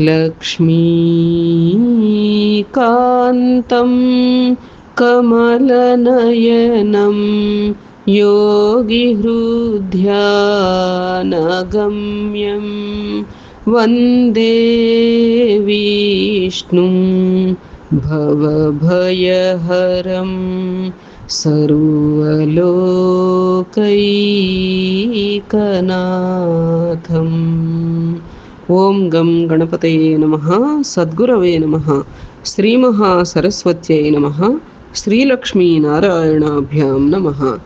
लक्ष्मीकान्तं कमलनयनं योगिहृद्यानगम्यं वन्दे विष्णुं भवभयहरं सर्वलोकैकनाथम् ఓం గం గణపతయే నమ సద్గురవే నమ శ్రీమహాసరస్వత్యై నమ శ్రీలక్ష్మీనారాయణాభ్యాం నమ.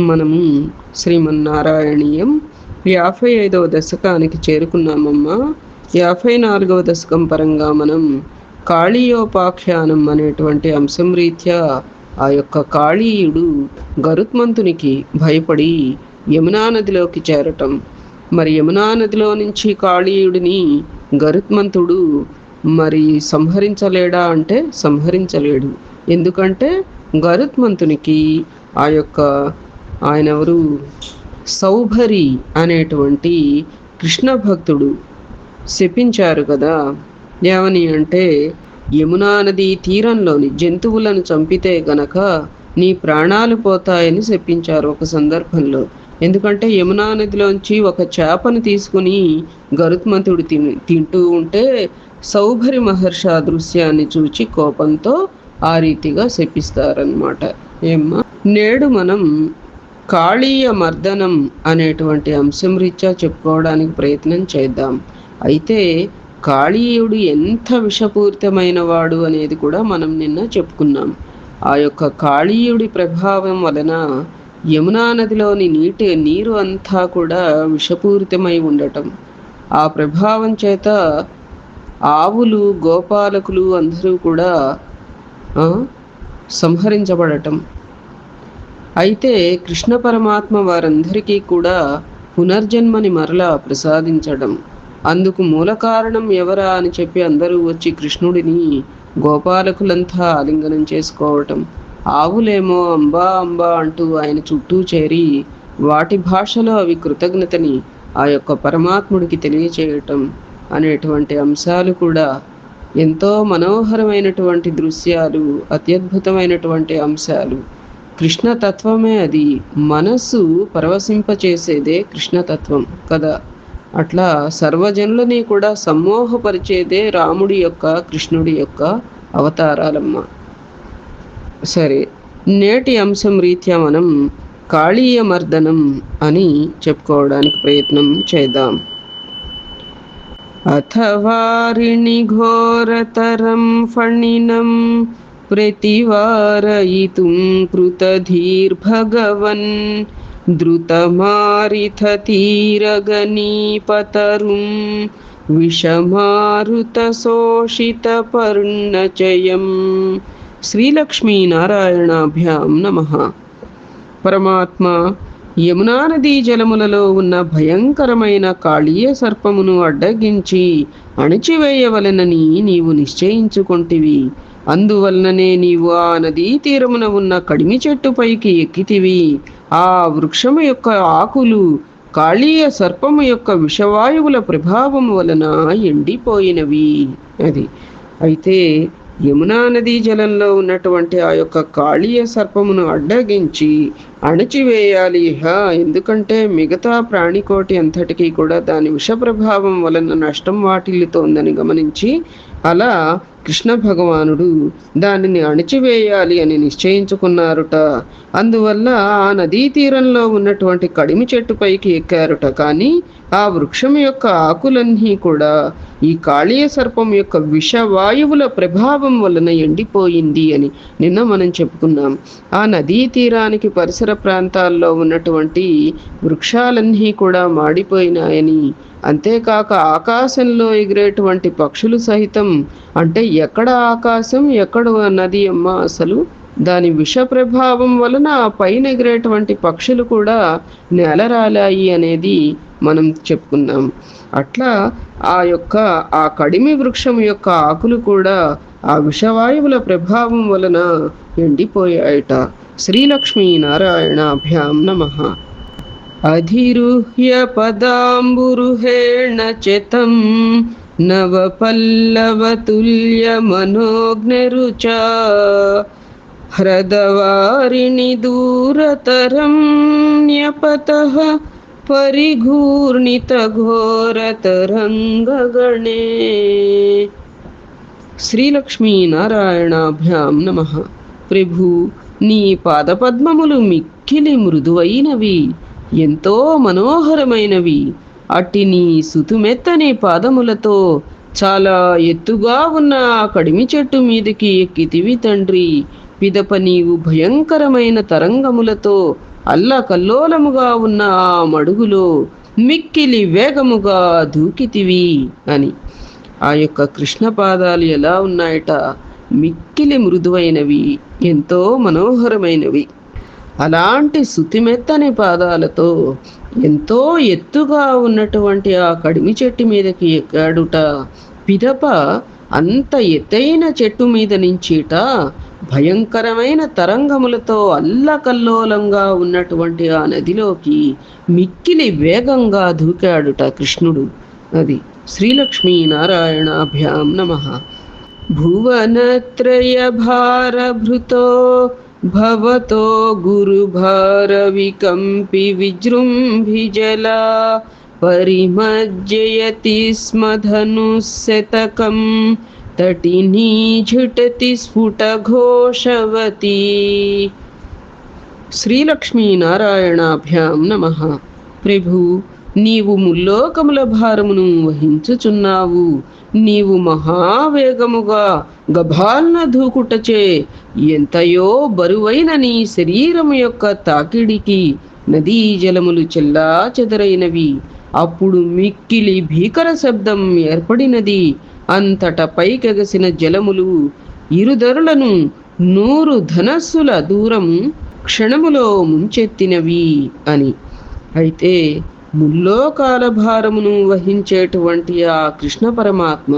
మనము శ్రీమన్నారాయణీయం యాభై ఐదవ దశకానికి చేరుకున్నామమ్మా. యాభై నాలుగవ దశకం పరంగా మనం కాళీయోపాఖ్యానం అనేటువంటి అంశం రీత్యా ఆ యొక్క కాళీయుడు గరుత్మంతునికి భయపడి యమునా నదిలోకి చేరటం మరి యమునా నదిలో నుంచి కాళీయుడిని గరుత్మంతుడు మరి సంహరించలేడా అంటే సంహరించలేడు. ఎందుకంటే గరుత్మంతునికి ఆ యొక్క ఆయన ఎవరు సౌభరి అనేటువంటి కృష్ణ భక్తుడు శపించారు కదా. ఏమని అంటే యమునా నది తీరంలోని జంతువులను చంపితే గనక నీ ప్రాణాలు పోతాయని చెప్పించారు ఒక సందర్భంలో. ఎందుకంటే యమునా నదిలోంచి ఒక చేపను తీసుకుని గరుత్మంతుడు తిని తింటూ ఉంటే సౌభరి మహర్షి ఆ దృశ్యాన్ని చూచి కోపంతో ఆ రీతిగా శపిస్తారనమాట ఏమ్మా? నేడు మనం కాళీయ మర్దనం అనేటువంటి అంశం రీత్యా చెప్పుకోవడానికి ప్రయత్నం చేద్దాం. అయితే కాళీయుడు ఎంత విషపూరితమైన వాడు అనేది కూడా మనం నిన్న చెప్పుకున్నాం. ఆ యొక్క కాళీయుడి ప్రభావం వలన యమునా నదిలోని నీటి నీరు అంతా కూడా విషపూరితమై ఉండటం. ఆ ప్రభావం చేత ఆవులు గోపాలకులు అందరూ కూడా సంహరించబడటం. అయితే కృష్ణ పరమాత్మ వారందరికీ కూడా పునర్జన్మని మరలా ప్రసాదించడం. అందుకు మూల కారణం ఎవరా అని చెప్పి అందరూ వచ్చి కృష్ణుడిని గోపాలకులంతా ఆలింగనం చేసుకోవటం. ఆవులేమో అంబా అంబా అంటూ ఆయన చుట్టూ చేరి వాటి భాషలో అవి కృతజ్ఞతని ఆ యొక్క పరమాత్ముడికి తెలియచేయటం అనేటువంటి అంశాలు కూడా ఎంతో మనోహరమైనటువంటి దృశ్యాలు అత్యద్భుతమైనటువంటి అంశాలు. కృష్ణతత్వమే అది. మనస్సు పరవశింపచేసేదే కృష్ణతత్వం కదా. అట్లా సర్వజనులని కూడా సమ్మోహపరిచేదే రాముడి యొక్క కృష్ణుడి యొక్క అవతారాలమ్మ. సరే నేటి అంశం రీత్యా మనం కాళీయ మర్దనం అని చెప్పుకోవడానికి ప్రయత్నం చేద్దాం అథవారిణి ఘోరతరం ఫణినం प्रतिवारयितुं कृतधीर्भगवन् द्रुतमारिथतीरगनीपतरुं विषमारुतशोषितपर्णचयं శ్రీలక్ష్మీనారాయణాభ్యాం నమ. పరమాత్మ యమునా నదీ జలములలో ఉన్న భయంకరమైన కాళీయ సర్పమును అడ్డగించి అణిచివేయవలెనని నీవు నిశ్చయించుకొంటివి. అందువలననే నీవు ఆ నదీ తీరమున ఉన్న కడిమి చెట్టుపైకి ఎక్కితివి. ఆ వృక్షము యొక్క ఆకులు కాళీయ సర్పము యొక్క విషవాయువుల ప్రభావం వలన ఎండిపోయినవి. అది. అయితే యమునా నదీ జలంలో ఉన్నటువంటి ఆ యొక్క కాళీయ సర్పమును అడ్డగించి అణచివేయాలి. ఎందుకంటే మిగతా ప్రాణికోటి అంతటికీ కూడా దాని విష ప్రభావం వలన నష్టం వాటిల్లుతోందని గమనించి అలా కృష్ణ భగవానుడు దానిని అణిచివేయాలి అని నిశ్చయించుకున్నారుట. అందువల్ల ఆ నదీ తీరంలో ఉన్నటువంటి కడిమి చెట్టుపైకి ఎక్కారుట. కానీ ఆ వృక్షం యొక్క ఆకులన్నీ కూడా ఈ కాళీయ సర్పం యొక్క విషవాయువుల ప్రభావం వలన ఎండిపోయింది అని నిన్న మనం చెప్పుకున్నాం. ఆ నదీ తీరానికి పరిసర ప్రాంతాల్లో ఉన్నటువంటి వృక్షాలన్నీ కూడా మాడిపోయినాయని అంతేకాక ఆకాశంలో ఎగిరేటువంటి పక్షులు సహితం అంటే ఎక్కడ ఆకాశం ఎక్కడ నది అమ్మ అసలు? దాని విష ప్రభావం వలన పైన ఎగిరేటువంటి పక్షులు కూడా నేలరాలాయి అనేది మనం చెప్పుకున్నాం. అట్లా ఆ యొక్క ఆ కడిమి వృక్షం యొక్క ఆకులు కూడా ఆ విషవాయువుల ప్రభావం వలన ఎండిపోయాయట. శ్రీలక్ష్మీ నారాయణాభ్యాం నమః. అధిరుహ్య పదాంబురుహేణ చితం నవపల్లవతుల్య మనోజ్ఞరుచ హ్రదవారిణి దూరతరం న్యపత పరిఘూర్ణిత ఘోరతరంగగణే. శ్రీలక్ష్మీ నారాయణాభ్యాం నమ. ప్రభు నీ పాదపద్మములు మిక్కిలి మృదువైనవి ఎంతో మనోహరమైనవి. అట్టి నీ సుతుమెత్తని పాదములతో చాలా ఎత్తుగా ఉన్న ఆ కడిమి చెట్టు మీదకి ఎక్కితివి తండ్రి. పిదప నీవు భయంకరమైన తరంగములతో అల్లకల్లోలముగా ఉన్న ఆ మడుగులో మిక్కిలి వేగముగా దూకితివి అని. ఆ యొక్క కృష్ణ పాదాలు ఎలా ఉన్నాయట? మిక్కిలి మృదువైనవి ఎంతో మనోహరమైనవి. అలాంటి శుతిమెత్తని పాదాలతో ఎంతో ఎత్తుగా ఉన్నటువంటి ఆ కడిమి చెట్టు మీదకి ఎక్కాడుట పిదప అంత ఎత్తైన చెట్టు మీద నుంచిట భయంకరమైన తరంగములతో అల్లకల్లోలంగా ఉన్నటువంటి ఆ నదిలోకి మిక్కిలి వేగంగా దూకాడుట కృష్ణుడు. అది శ్రీలక్ష్మీ నారాయణాభ్యాం నమ. భువనత్రయ భారభృతో भवतो गुरुभारविकम्पि विजृम्भिजला परिमज्जयति स्म धनुशतकम् तटिनी झुटति स्फुटघोषवती। श्रीलक्ष्मीनारायणाभ्यां नमः। प्रभु నీవు ముల్లోకముల భారమును వహించుచున్నావు. నీవు మహావేగముగా గభాల్న దూకుటచే ఎంతయో బరువైన నీ శరీరము యొక్క తాకిడికి నదీ జలములు చెల్లా చెదరైనవి. అప్పుడు మిక్కిలి భీకర శబ్దం ఏర్పడినది. అంతట పైకెగసిన జలములు ఇరుదరులను నూరు ధనస్సుల దూరం క్షణములో ముంచెత్తినవి అని. అయితే ముల్లోకాల భారమును వహించేటువంటి ఆ కృష్ణ పరమాత్మ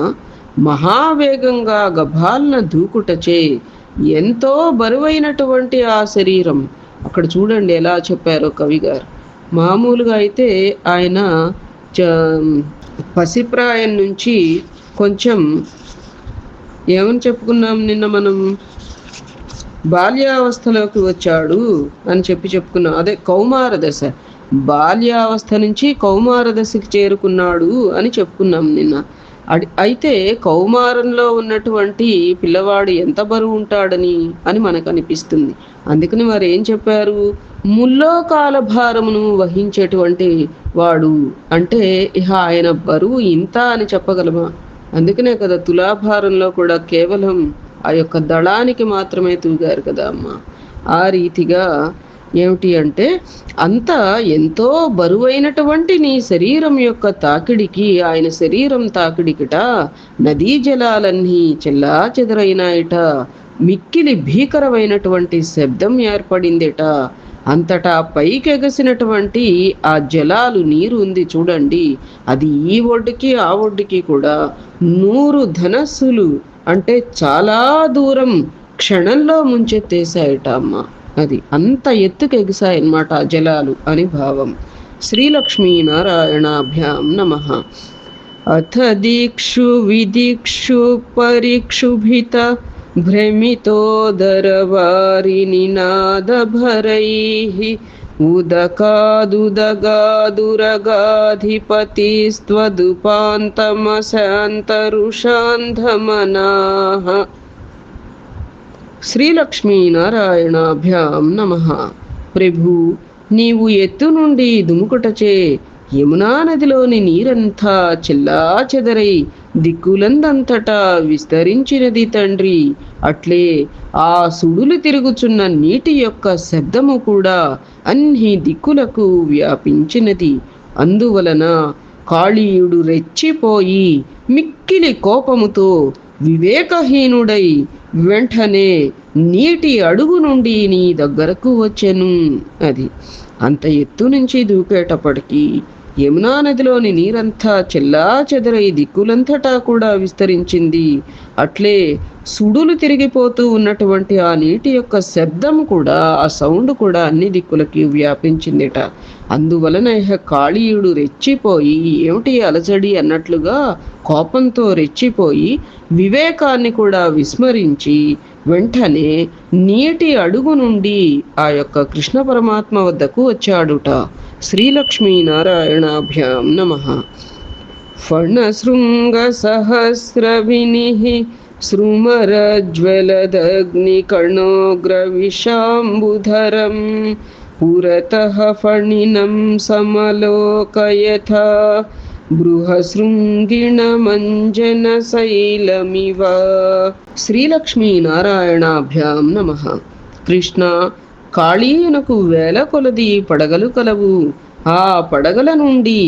మహావేగంగా గభాల్న దూకుటచే ఎంతో బరువైనటువంటి ఆ శరీరం. అక్కడ చూడండి ఎలా చెప్పారో కవి గారు. మామూలుగా అయితే ఆయన చ పసిప్రాయం నుంచి కొంచెం ఏమని చెప్పుకున్నాం నిన్న మనం? బాల్యావస్థలోకి వచ్చాడు అని చెప్పి చెప్పుకున్నాం. అదే కౌమార దశ. బాల్యావస్థ నుంచి కౌమార దశకి చేరుకున్నాడు అని చెప్పుకున్నాం నిన్న. అడి అయితే కౌమారంలో ఉన్నటువంటి పిల్లవాడు ఎంత బరువు ఉంటాడని అని మనకు అనిపిస్తుంది. అందుకని వారు ఏం చెప్పారు? ముల్లోకాల భారమును వహించేటువంటి వాడు అంటే ఇహ ఆయన బరువు ఇంత అని చెప్పగలమా? అందుకనే కదా తులాభారంలో కూడా కేవలం ఆ యొక్క దళానికి మాత్రమే తూగారు కదా అమ్మ. ఆ రీతిగా ఏమిటి అంటే అంత ఎంతో బరువైనటువంటి నీ శరీరం యొక్క తాకిడికి ఆయన శరీరం తాకిడికిట నదీ జలాలన్నీ చెల్లా చెదరైనాయట. మిక్కిలి భీకరమైనటువంటి శబ్దం ఏర్పడిందిట. అంతటా పైకెగసినటువంటి ఆ జలాలు నీరు ఉంది చూడండి. అది ఈ ఒడ్డుకి ఆ ఒడ్డుకి కూడా నూరు ధనస్సులు అంటే చాలా దూరం క్షణంలో ముంచెత్తేసాయట అమ్మ అది అంత ఎత్తుకు ఎగిసాయన్నమాట ఆ జలాలు అని భావం. శ్రీలక్ష్మీ నారాయణాభ్యాం నమ. అథ దీక్షు విదీక్షు పరీక్షుభిత భ్రమితోదరవారినినాదభరైः. ఉదకాదుదగాదురగాధిపతిస్త్వదుపాంతమశాంతరుషాంధమనాః. శ్రీలక్ష్మీనారాయణాభ్యాం నమ. ప్రభు నీవు ఎత్తు నుండి దుముకుటచే యమునా నదిలోని నీరంతా చెల్లా చెదరై దిక్కులందంతటా విస్తరించినది తండ్రి. అట్లే ఆ సుడులు తిరుగుచున్న నీటి యొక్క శబ్దము కూడా అన్ని దిక్కులకు వ్యాపించినది. అందువలన కాళీయుడు రెచ్చిపోయి మిక్కిలి కోపముతో వివేకహీనుడై వెంటనే నీటి అడుగు నుండి నీ దగ్గరకు వచ్చెను అది అంత ఎత్తు నుంచి దూకేటప్పటికీ యమునా నదిలోని నీరంతా చెల్లా చెదరై దిక్కులంతటా కూడా విస్తరించింది. అట్లే సుడులు తిరిగిపోతూ ఉన్నటువంటి ఆ నీటి యొక్క శబ్దం కూడా ఆ సౌండ్ కూడా అన్ని దిక్కులకి వ్యాపించిందిట. అందువలన కాళీయుడు రెచ్చిపోయి ఏమిటి అలజడి అన్నట్లుగా కోపంతో రెచ్చిపోయి వివేకాన్ని కూడా విస్మరించి వెంటనే నీటి అడుగు నుండి ఆ యొక్క కృష్ణ పరమాత్మ వద్దకు వచ్చాడుట. శ్రీలక్ష్మీ నారాయణాభ్యాం నమ ఫణశృంగ సహస్రవిని సృమరజ్వలదగ్నికణోగ్రవిషాంబుధరం పురతః ఫణినం సమలోకయథ బృహశృంగిణమంజన శైలమివ కాళీయునకు వేల కొలది పడగలు కలవు. ఆ పడగల నుండి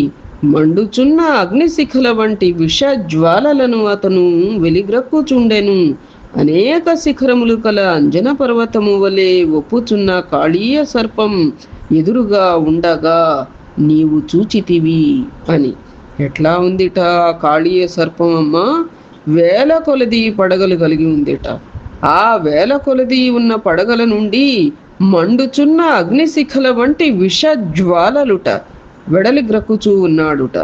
మండుచున్న అగ్నిశిఖల వంటి విష జ్వాలలను అతను వెలిగ్రక్కుచుండెను. అనేక శిఖరములు కల అంజన పర్వతము వలె ఒప్పుచున్న కాళీయ సర్పం ఎదురుగా ఉండగా నీవు చూచితివి అని. ఎట్లా ఉందిట కాళీయ సర్పం అమ్మ? వేల కొలది పడగలు కలిగి ఉందిట. ఆ వేల కొలది ఉన్న పడగల నుండి మండుచున్న అగ్నిశిఖల వంటి విష జ్వాలలుట వెడలిగ్రక్కుచూ ఉన్నాడుట.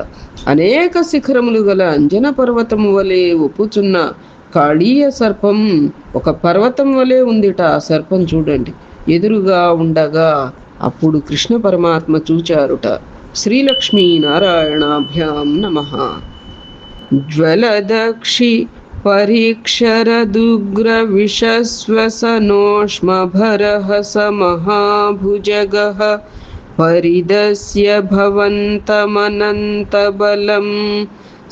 అనేక శిఖరములు గల అంజన పర్వతము వలె ఒప్పుచున్న కాళీయ సర్పం ఒక పర్వతం వలె ఉందిట ఆ సర్పం చూడండి. ఎదురుగా ఉండగా అప్పుడు కృష్ణ పరమాత్మ చూచారుట. శ్రీలక్ష్మీ నారాయణాభ్యాం నమ. జ్వలదక్షి పరీక్షరదుగ్ర విషశ్వసనోష్మభరः स महाभुजगः परिदस्य भवन्तमनन्तबलं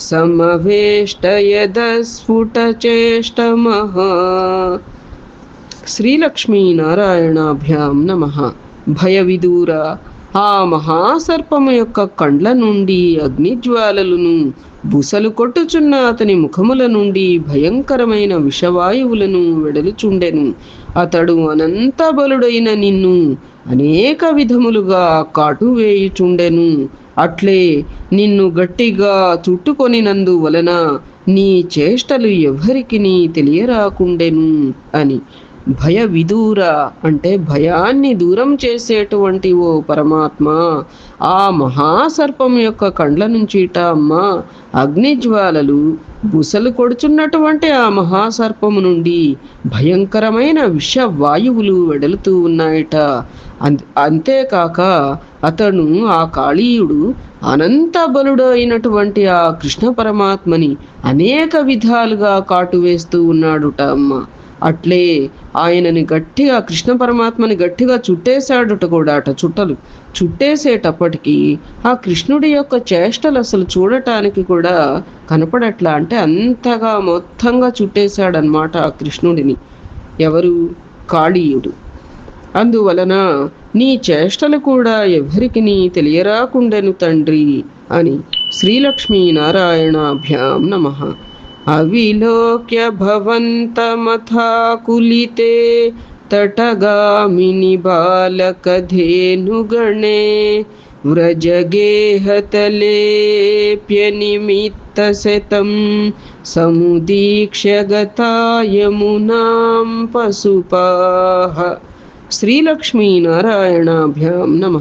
సమవేష్టయదస్ఫుటచేష్టమః శ్రీలక్ష్మీనారాయణాభ్యాం నమ భయ విదూర ఆ మహాసర్పము యొక్క కండ్ల నుండి అగ్నిజ్వాలలను బుసలు కొట్టుచున్న అతని ముఖముల నుండి భయంకరమైన విషవాయువులను వెడలుచుండెను. అతడు అనంత బలుడైన నిన్ను అనేక విధములుగా కాటువేయుచుండెను. అట్లే నిన్ను గట్టిగా చుట్టుకొనినందు వలన నీ చేష్టలు ఎవ్వరికి తెలియరాకుండెను అని భయ విదూర అంటే భయాన్ని దూరం చేసేటువంటి ఓ పరమాత్మ ఆ మహాసర్పం యొక్క కండ్ల నుంచిట అమ్మ అగ్నిజ్వాలలు బుసలు కొడుచున్నటువంటి ఆ మహాసర్పము నుండి భయంకరమైన విష వాయువులు వెడలుతూ ఉన్నాయట. అంతేకాక అతను ఆ కాళీయుడు అనంత బలుడు అయినటువంటి ఆ కృష్ణ పరమాత్మని అనేక విధాలుగా కాటు వేస్తూ ఉన్నాడుట అమ్మ. అట్లే ఆయనని గట్టిగా కృష్ణ పరమాత్మని గట్టిగా చుట్టేశాడుట కూడా అట చుట్టలు. చుట్టేసేటప్పటికీ ఆ కృష్ణుడి యొక్క చేష్టలు అసలు చూడటానికి కూడా కనపడట్లా అంటే అంతగా మొత్తంగా చుట్టేశాడనమాట ఆ కృష్ణుడిని. ఎవరు? కాళీయుడు. అందువలన నీ చేష్టలు కూడా ఎవరికి తెలియరాకుండెను తండ్రి అని శ్రీలక్ష్మీ నారాయణాభ్యాం నమ. అవిలోక్య భవంతమథాకులితే तटगामिनि बालकधेनुगणे व्रजगेहतलेऽप्यनिमित्तशतं समुदीक्ष्य गता यमुनां पशुपाः శ్రీలక్ష్మీనారాయణాభ్యాం నమ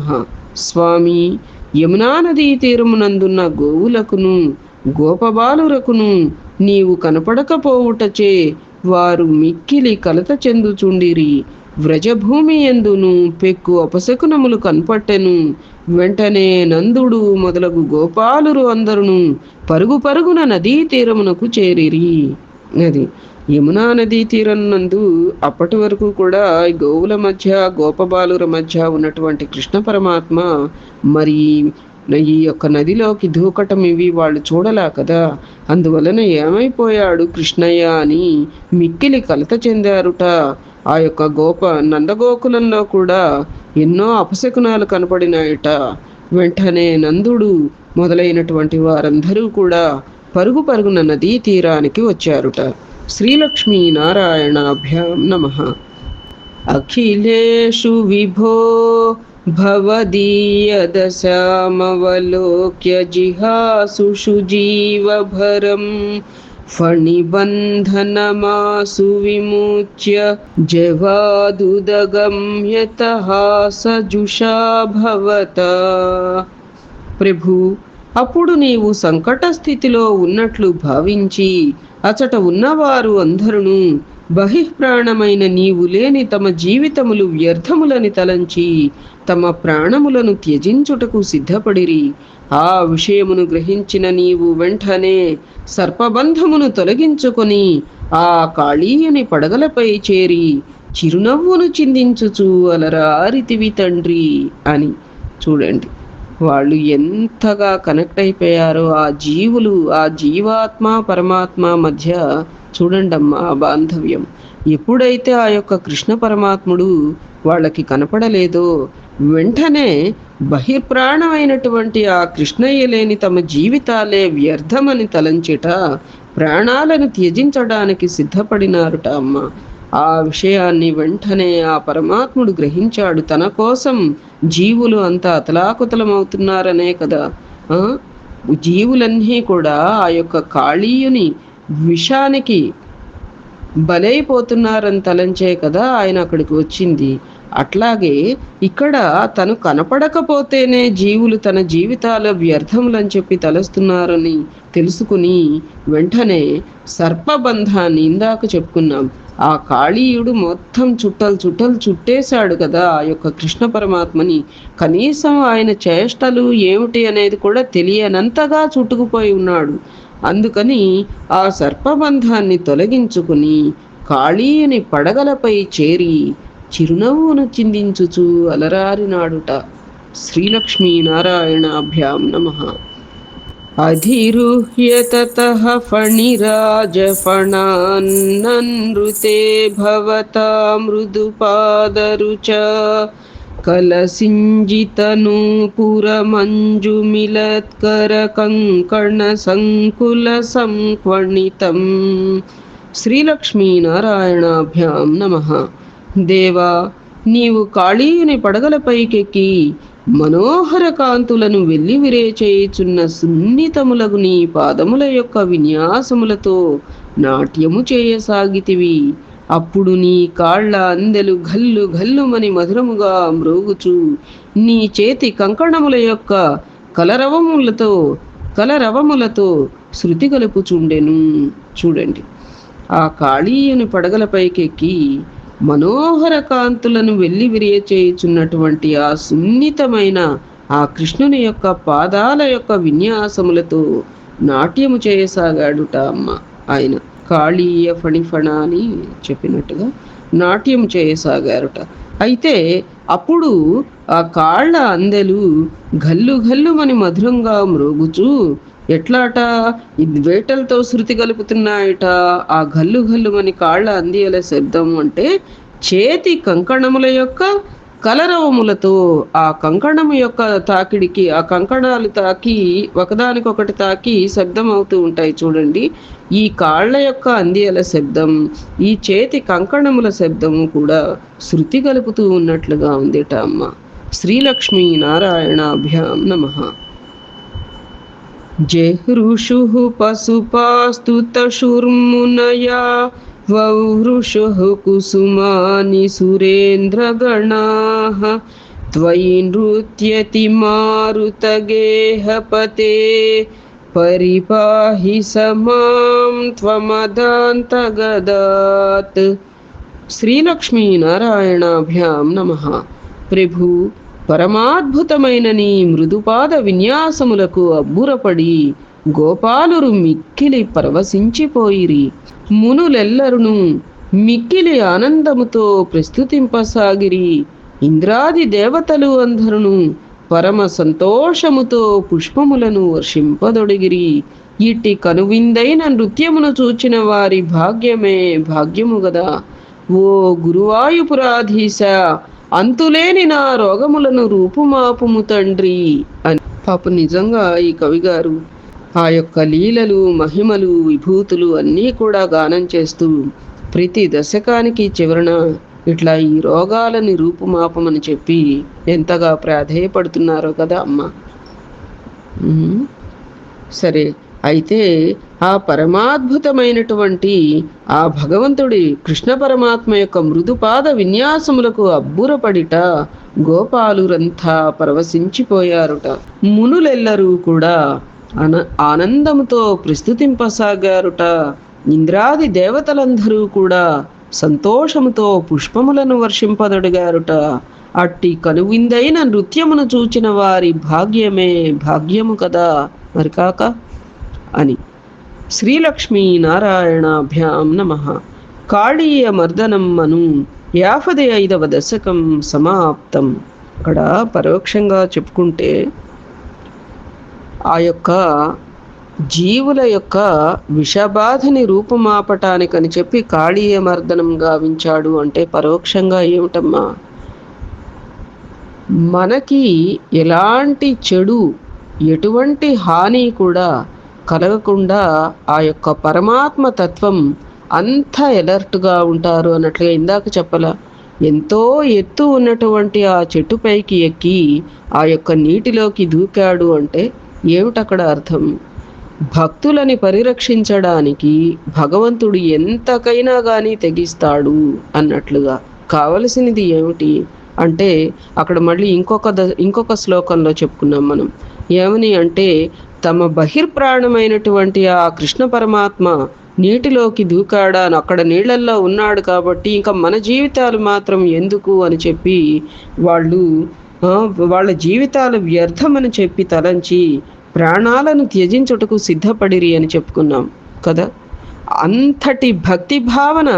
స్వామి యమునా నదీ తీరమునందున్న గోవులకును గోపబాలురకును నీవు కనపడకపోవుటచే వారు మిక్కిలి కలత చెందుచుండిరి. వ్రజభూమి ఎందును పెక్కు అపశకునములు కనపట్టెను. వెంటనే నందుడు మొదలగు గోపాలురు అందరును పరుగు పరుగున నదీ తీరమునకు చేరిరి. అది యమునా నదీ తీరం నందు అప్పటి వరకు కూడా గోవుల మధ్య గోపబాలుర మధ్య ఉన్నటువంటి కృష్ణ పరమాత్మ మరి ఈ యొక్క నదిలోకి దూకటం ఇవి వాళ్ళు చూడలా కదా. అందువలన ఏమైపోయాడు కృష్ణయ్య అని మిక్కిలి కలత చెందారుట. ఆ యొక్క గోప నందగోకులంలో కూడా ఎన్నో అపశకునాలు కనపడినాయట. వెంటనే నందుడు మొదలైనటువంటి వారందరూ కూడా పరుగు పరుగున నదీ తీరానికి వచ్చారుట. శ్రీలక్ష్మీ నారాయణాభ్యాం నమ. అఖిలేషు విభో భవదీయదశామవలోక్య జిహాసుషు జీవభరం ఫణిబంధనమాసు విముచ్య జవాదుదగమ్యత సజుషా భవత ప్రభు అప్పుడు నీవు సంకట స్థితిలో ఉన్నట్లు భావించి అచట ఉన్నవారు అందరును బహిఃప్రాణమైన నీవు లేని తమ జీవితములు వ్యర్థములని తలంచి తమ ప్రాణములను త్యజించుటకు సిద్ధపడిరి. ఆ విషయమును గ్రహించిన నీవు వెంటనే సర్పబంధమును తొలగించుకొని ఆ కాళీయుని పడగలపై చేరి చిరునవ్వును చిందించుచు అలరారితివి తండ్రి అని చూడండి. వాళ్ళు ఎంతగా కనెక్ట్ అయిపోయారో ఆ జీవులు ఆ జీవాత్మ పరమాత్మ మధ్య చూడండమ్మా ఆ బాంధవ్యం. ఎప్పుడైతే ఆ యొక్క కృష్ణ పరమాత్ముడు వాళ్ళకి కనపడలేదో వెంటనే బహిర్ప్రాణమైనటువంటి ఆ కృష్ణయ్య లేని తమ జీవితాలే వ్యర్థమని తలంచిట ప్రాణాలను త్యజించడానికి సిద్ధపడినారుట అమ్మ. ఆ విషయాన్ని వెంటనే ఆ పరమాత్ముడు గ్రహించాడు. తన కోసం జీవులు అంతా అతలాకుతలమవుతున్నారనే కదా. జీవులన్నీ కూడా ఆ యొక్క కాళీయుని విషానికి బలైపోతున్నారని తలంచే కదా ఆయన అక్కడికి వచ్చింది. అట్లాగే ఇక్కడ తను కనపడకపోతేనే జీవులు తన జీవితాల వ్యర్థములని చెప్పి తలస్తున్నారని తెలుసుకుని వెంటనే సర్పబంధాన్ని ఇందాక చెప్పుకున్నాం. ఆ కాళీయుడు మొత్తం చుట్టలు చుట్టలు చుట్టేశాడు కదా ఆ యొక్క కృష్ణ పరమాత్మని. కనీసం ఆయన చేష్టలు ఏమిటి అనేది కూడా తెలియనంతగా చుట్టుకుపోయి ఉన్నాడు. అందుకని ఆ సర్పబంధాన్ని తొలగించుకుని కాళీయుని పడగలపై చేరి చిరునవ్వును చిందించుచు అలరారినాడుట. శ్రీలక్ష్మీ నారాయణాభ్యాం నమ. अधिरुह्यततः फणिराजफणान्ननृते भवता భవతా మృదుపాదరుచ కలసింజితనూపురమంజుమిలత్కర కంకణ సంకుల సంక్వణితం శ్రీలక్ష్మీనారాయణాభ్యాం నమ దేవా నీవు కాళీయుని పడగలపైకెక్కి మనోహర కాంతులను వెళ్ళి విరేచేయుచున్న సున్నితములగు నీ పాదముల యొక్క విన్యాసములతో నాట్యము చేయసాగితివి. అప్పుడు నీ కాళ్ళ అందెలు గల్లు గల్లుమని మధురముగా మ్రోగుచు. నీ చేతి కంకణముల యొక్క కలరవములతో కలరవములతో శృతి కలుపుచుండెను. చూడండి. ఆ కాళీయుని పడగలపైకెక్కి మనోహర కాంతులను వెళ్ళి విరియ చేయుచున్నటువంటి ఆ సున్నితమైన ఆ కృష్ణుని యొక్క పాదాల యొక్క విన్యాసములతో నాట్యము చేయసాగాడుట అమ్మ ఆయన. కాళీయ ఫణిఫణ అని చెప్పినట్టుగా నాట్యం చేయసాగారట. అయితే అప్పుడు ఆ కాళ్ళ అందెలు గల్లు గల్లుమని మధురంగా మ్రోగుచూ ఎట్లాట? ఇది వేటలతో శృతి కలుపుతున్నాయట ఆ గల్లు గల్లుమని కాళ్ళ అందియల శబ్దం అంటే చేతి కంకణముల యొక్క కలరవములతో ఆ కంకణము యొక్క తాకిడికి ఆ కంకణాలు తాకి ఒకదానికొకటి తాకి శబ్దం అవుతూ ఉంటాయి చూడండి. ఈ కాళ్ళ యొక్క అందియల శబ్దం ఈ చేతి కంకణముల శబ్దము కూడా శృతి కలుపుతూ ఉన్నట్లుగా ఉందిట అమ్మ. శ్రీలక్ష్మీ నారాయణాభ్యాం నమ. జహృషు పశుపాస్తు తషుర్మునయా వౌరుషుः కుసుమాని సురేంద్రగణాः. त्वयि नृत्यति मारुतगेहपते परिपाहि स मां त्वमदान्तगदात् శ్రీలక్ష్మీనారాయణాభ్యాం నమ ప్రభు పరమాద్భుతమైన నీ మృదుపాద విన్యాసములకు అబ్బురపడి గోపాలురు మిక్కిలి పరవశించిపోయిరి మునులెల్లరును మిక్కిలి ఆనందముతో ప్రస్తుతింపసాగిరి ఇంద్రాది దేవతలు అందరును పరమ సంతోషముతో పుష్పములను వర్షింపదొడిగిరి. ఇట్టి కనువిందైన నృత్యమును చూచిన వారి భాగ్యమే భాగ్యము గదా. ఓ గురువాయుపురాధీశ అంతులేని నా రోగములను రూపుమాపుము తండ్రి అని. పాప నిజంగా ఈ కవిగారు ఆ యొక్క లీలలు మహిమలు విభూతులు అన్నీ కూడా గానం చేస్తూ ప్రతి దశకానికి చివరన ఇట్లా ఈ రోగాలని రూపుమాపమని చెప్పి ఎంతగా ప్రాధేయపడుతున్నారో కదా అమ్మ. సరే అయితే ఆ పరమాద్భుతమైనటువంటి ఆ భగవంతుడి కృష్ణ పరమాత్మ యొక్క మృదుపాద విన్యాసములకు అబ్బురపడిట గోపాలురంతా పరవశించిపోయారుట. మునులెల్లరూ కూడా అన ఆనందముతో ప్రస్తుతింపసాగారుట. ఇంద్రాది దేవతలందరూ కూడా సంతోషముతో పుష్పములను వర్షింపదొడిగారుట. అట్టి కనువిందైన నృత్యమును చూచిన వారి భాగ్యమే భాగ్యము కదా. మరి కాక? అని. శ్రీలక్ష్మీ నారాయణాభ్యాం నమ. కాళీయ మర్దనం అను యాభై ఐదవ దశకం సమాప్తం. అక్కడ పరోక్షంగా చెప్పుకుంటే ఆ యొక్క జీవుల యొక్క విషబాధని రూపుమాపటానికని చెప్పి కాళీయ మర్దనం గావించాడు అంటే పరోక్షంగా ఏమిటమ్మా? మనకి ఎలాంటి చెడు ఎటువంటి హాని కూడా కలగకుండా ఆ యొక్క పరమాత్మ తత్వం అంత ఎలర్ట్గా ఉంటారు అన్నట్లుగా ఇందాక చెప్పలా? ఎంతో ఎత్తు ఉన్నటువంటి ఆ చెట్టుపైకి ఎక్కి ఆ యొక్క నీటిలోకి దూకాడు అంటే ఏమిటక్కడ అర్థం? భక్తులని పరిరక్షించడానికి భగవంతుడు ఎంతకైనా కానీ తెగిస్తాడు అన్నట్లుగా. కావలసినది ఏమిటి అంటే అక్కడ మళ్ళీ ఇంకొక ద- ఇంకొక శ్లోకంలో చెప్పుకున్నాం మనం. ఏమని అంటే తమ బహిర్ప్రాణమైనటువంటి ఆ కృష్ణ పరమాత్మ నీటిలోకి దూకాడా? అక్కడ నీళ్ళల్లో ఉన్నాడు కాబట్టి ఇంకా మన జీవితాలు మాత్రం ఎందుకు అని చెప్పి వాళ్ళు వాళ్ళ జీవితాలు వ్యర్థమని చెప్పి తలంచి ప్రాణాలను త్యజించుటకు సిద్ధపడిరి అని చెప్పుకున్నాం కదా? అంతటి భక్తి భావన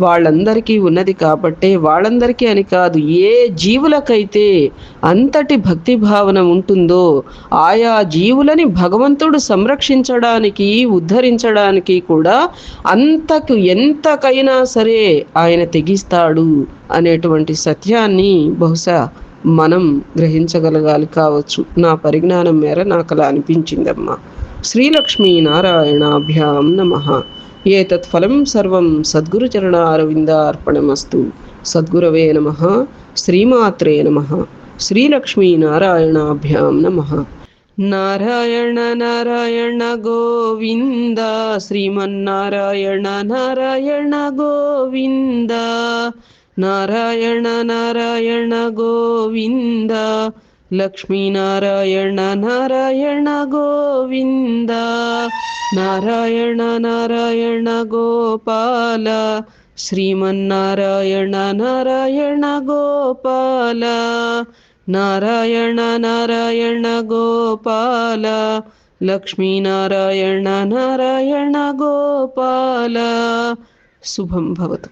వాళ్ళందరికీ ఉన్నది కాబట్టే వాళ్ళందరికీ అని కాదు ఏ జీవులకైతే అంతటి భక్తి భావన ఉంటుందో ఆయా జీవులని భగవంతుడు సంరక్షించడానికి ఉద్ధరించడానికి కూడా అంతకు ఎంతకైనా సరే ఆయన తెగిస్తాడు అనేటువంటి సత్యాన్ని బహుశా మనం గ్రహించగలగాలి కావచ్చు. నా పరిజ్ఞానం మేర నాకు అలా అనిపించిందమ్మా. శ్రీలక్ష్మీ నారాయణాభ్యాం నమ. ఏ తత్ఫలం సర్వం సద్గురు చరణ సద్గురుచరణారవిందార్పణమస్తు సద్గురవే నమ. శ్రీమాత్రే నమ. శ్రీలక్ష్మీ నారాయణాభ్యాం నమ. నారాయణ నారాయణ గోవింద. శ్రీమన్నారాయణ నారాయణ గోవింద. नारायण नारायण गोविन्द। लक्ष्मीनारायण नारायण गोविन्द। नारायण नारायण गोपाल। श्रीमन्नारायण नारायण गोपाल। नारायण नारायण गोपाल। लक्ष्मीनारायण नारायण गोपाल। शुभं भवतु।